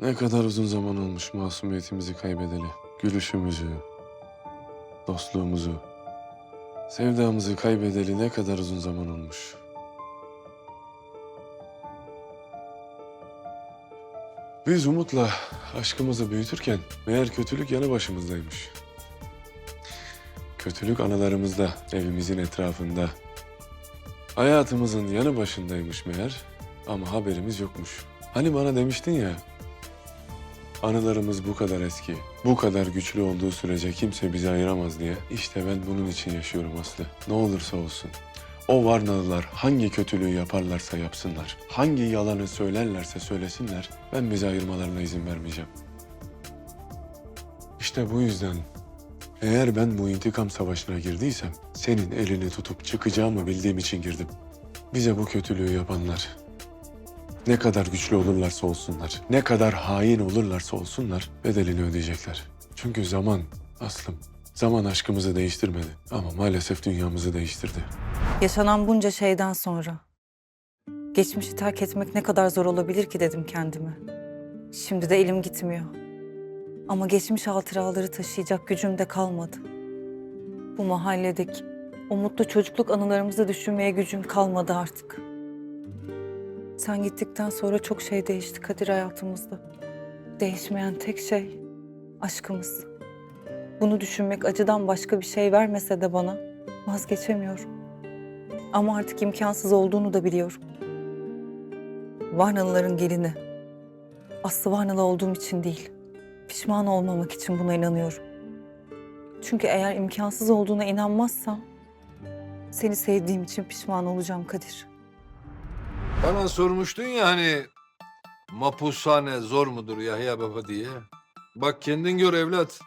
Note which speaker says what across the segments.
Speaker 1: Ne kadar uzun zaman olmuş masumiyetimizi kaybedeli. Gülüşümüzü, dostluğumuzu, sevdamızı kaybedeli ne kadar uzun zaman olmuş. Biz Umut'la aşkımızı büyütürken meğer kötülük yanı başımızdaymış. Kötülük anılarımızda, evimizin etrafında. Hayatımızın yanı başındaymış meğer ama haberimiz yokmuş. Hani bana demiştin ya, anılarımız bu kadar eski, bu kadar güçlü olduğu sürece kimse bizi ayıramaz diye. İşte ben bunun için yaşıyorum Aslı. Ne olursa olsun. O Varnalılar hangi kötülüğü yaparlarsa yapsınlar, hangi yalanı söylerlerse söylesinler, ben bizi ayırmalarına izin vermeyeceğim. İşte bu yüzden eğer ben bu intikam savaşına girdiysem, senin elini tutup çıkacağımı bildiğim için girdim. Bize bu kötülüğü yapanlar, ne kadar güçlü olurlarsa olsunlar, ne kadar hain olurlarsa olsunlar bedelini ödeyecekler. Çünkü zaman, aslım, zaman aşkımızı değiştirmedi ama maalesef dünyamızı değiştirdi.
Speaker 2: Yaşanan bunca şeyden sonra geçmişi terk etmek ne kadar zor olabilir ki dedim kendime. Şimdi de elim gitmiyor. Ama geçmiş hatıraları taşıyacak gücüm de kalmadı. Bu mahalledeki o mutlu çocukluk anılarımızı düşünmeye gücüm kalmadı artık. Sen gittikten sonra çok şey değişti Kadir hayatımızda. Değişmeyen tek şey aşkımız. Bunu düşünmek acıdan başka bir şey vermese de bana vazgeçemiyorum. Ama artık imkansız olduğunu da biliyorum. Varnalıların gelini. Aslı Varnalı olduğum için değil. Pişman olmamak için buna inanıyorum. Çünkü eğer imkansız olduğuna inanmazsam... ...seni sevdiğim için pişman olacağım Kadir.
Speaker 3: Bana sormuştun ya hani mapushane zor mudur Yahya Baba diye. Bak kendin gör evlat.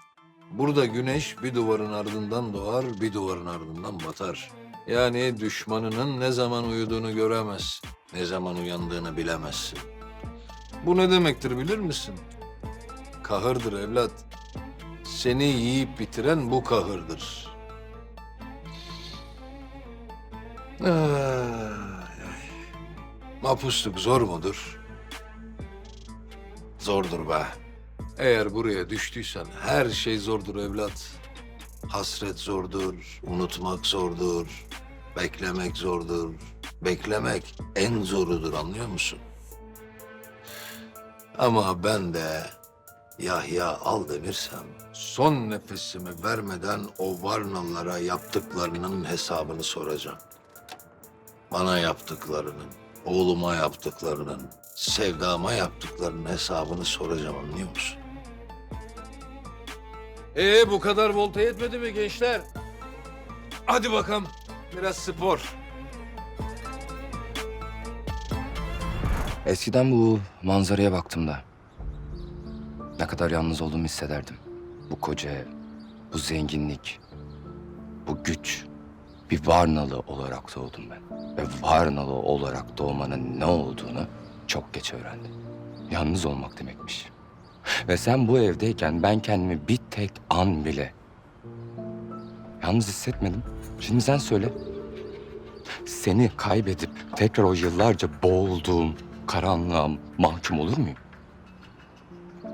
Speaker 3: Burada güneş bir duvarın ardından doğar, bir duvarın ardından batar. Yani düşmanının ne zaman uyuduğunu göremez, ne zaman uyandığını bilemezsin. Bu ne demektir bilir misin? Kahırdır evlat. Seni yiyip bitiren bu kahırdır. Ay. Mapusluk zor mudur? Zordur be. Eğer buraya düştüysen her şey zordur evlat. Hasret zordur, unutmak zordur, beklemek zordur. Beklemek en zorudur anlıyor musun? Ama ben de Yahya Aldemirsem son nefesimi vermeden o Varnalılara yaptıklarının hesabını soracağım. Bana yaptıklarının, oğluma yaptıklarının, sevdama yaptıklarının hesabını soracağım anlıyor musun? Ee bu kadar volta yetmedi mi gençler? Hadi bakalım biraz spor.
Speaker 4: Eskiden bu manzaraya baktığımda ne kadar yalnız olduğumu hissederdim. Bu koca ev, bu zenginlik, bu güç. Bir Varnalı olarak doğdum ben. Ve Varnalı olarak doğmanın ne olduğunu çok geç öğrendim. Yalnız olmak demekmiş. Ve sen bu evdeyken ben kendimi bir tek an bile yalnız hissetmedim. Şimdi sen söyle. Seni kaybedip tekrar o yıllarca boğulduğum karanlığa mahkum olur muyum?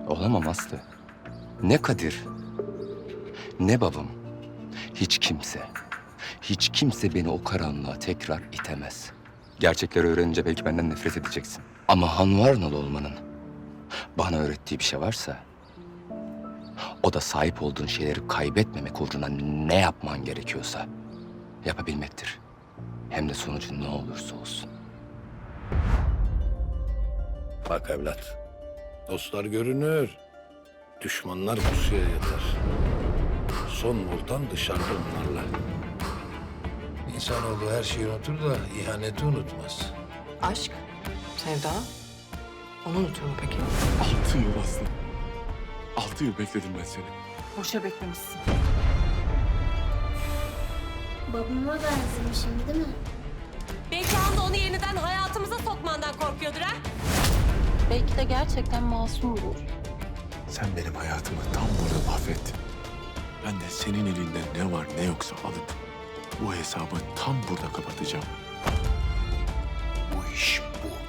Speaker 4: Olamam Aslı. Ne Kadir, ne babam, hiç kimse, hiç kimse beni o karanlığa tekrar itemez. Gerçekleri öğrenince belki benden nefret edeceksin. Ama Hanvarnalı olmanın bana öğrettiği bir şey varsa... ...o da sahip olduğun şeyleri kaybetmemek uğruna ne yapman gerekiyorsa yapabilmektir. Hem de sonucu ne olursa olsun.
Speaker 3: Bak evlat, dostlar görünür, düşmanlar pusuya yatar. Son voltan dışarıda onlarla. İnsanoğlu her şeyi unutur da ihaneti unutmaz.
Speaker 5: Aşk, sevda. Onu unutur mu peki?
Speaker 1: Altı yıl Aslı. Altı yıl bekledim ben seni.
Speaker 5: Boşa beklemişsin.
Speaker 6: Babama benzemişim değil mi?
Speaker 7: Belki Han da onu yeniden hayatımıza sokmandan korkuyordur ha?
Speaker 8: Belki de gerçekten masumdur.
Speaker 1: Sen benim hayatımı tam burada mahvettin. Ben de senin elinde ne var ne yoksa alıp bu hesabı tam burada kapatacağım.
Speaker 3: Bu iş bitti.